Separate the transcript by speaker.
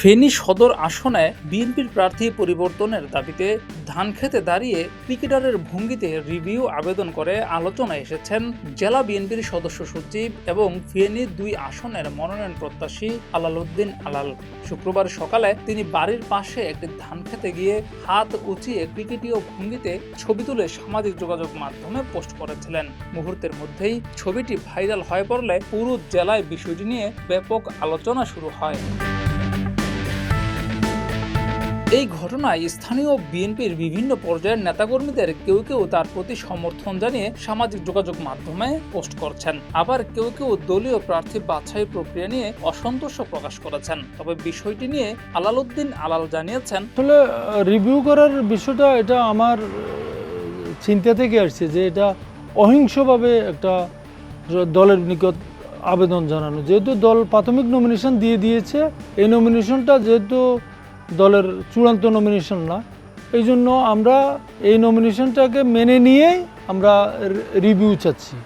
Speaker 1: ফেনী সদর আসনে বিএনপির প্রার্থী পরিবর্তনের দাবিতে ধান খেতে দাঁড়িয়ে ক্রিকেটারের ভঙ্গিতে রিভিউ আবেদন করে আলোচনায় এসেছেন জেলা বিএনপির সদস্য সচিব এবং ফেনী দুই আসনের মনোনয়ন প্রত্যাশী আলালউদ্দিন আলাল। শুক্রবার সকালে তিনি বাড়ির পাশে একটি ধান খেতে গিয়ে হাত উঁচিয়ে ক্রিকেটীয় ভঙ্গিতে ছবি তুলে সামাজিক যোগাযোগ মাধ্যমে পোস্ট করেছিলেন। মুহূর্তের মধ্যেই ছবিটি ভাইরাল হয়ে পড়লে পুরো জেলায় বিষয়টি নিয়ে ব্যাপক আলোচনা শুরু হয়। এই ঘটনায় স্থানীয় বিএনপির বিভিন্ন পর্যায়ের নেতাকর্মীদের কেউ কেউ তার প্রতি সমর্থন জানিয়ে সামাজিক যোগাযোগ মাধ্যমে পোস্ট করছেন। আবার কেউ কেউ দলীয় প্রার্থী বাছাই প্রক্রিয়া নিয়ে অসন্তোষ প্রকাশ করেছেন। তবে বিষয়টি নিয়ে আলালউদ্দিন আলাল জানিয়েছেন,
Speaker 2: আসলে রিভিউ করার বিষয়টা এটা আমার চিন্তা থেকে আসছে যে এটা অহিংসভাবে একটা দলের নিকট আবেদন জানানো। যেহেতু দল প্রাথমিক নমিনেশন দিয়ে দিয়েছে, এই নমিনেশনটা যেহেতু দলের চূড়ান্ত নমিনেশন না। এই জন্য আমরা এই নমিনেশনটাকে মেনে নিয়েই আমরা রিভিউ চাচ্ছি।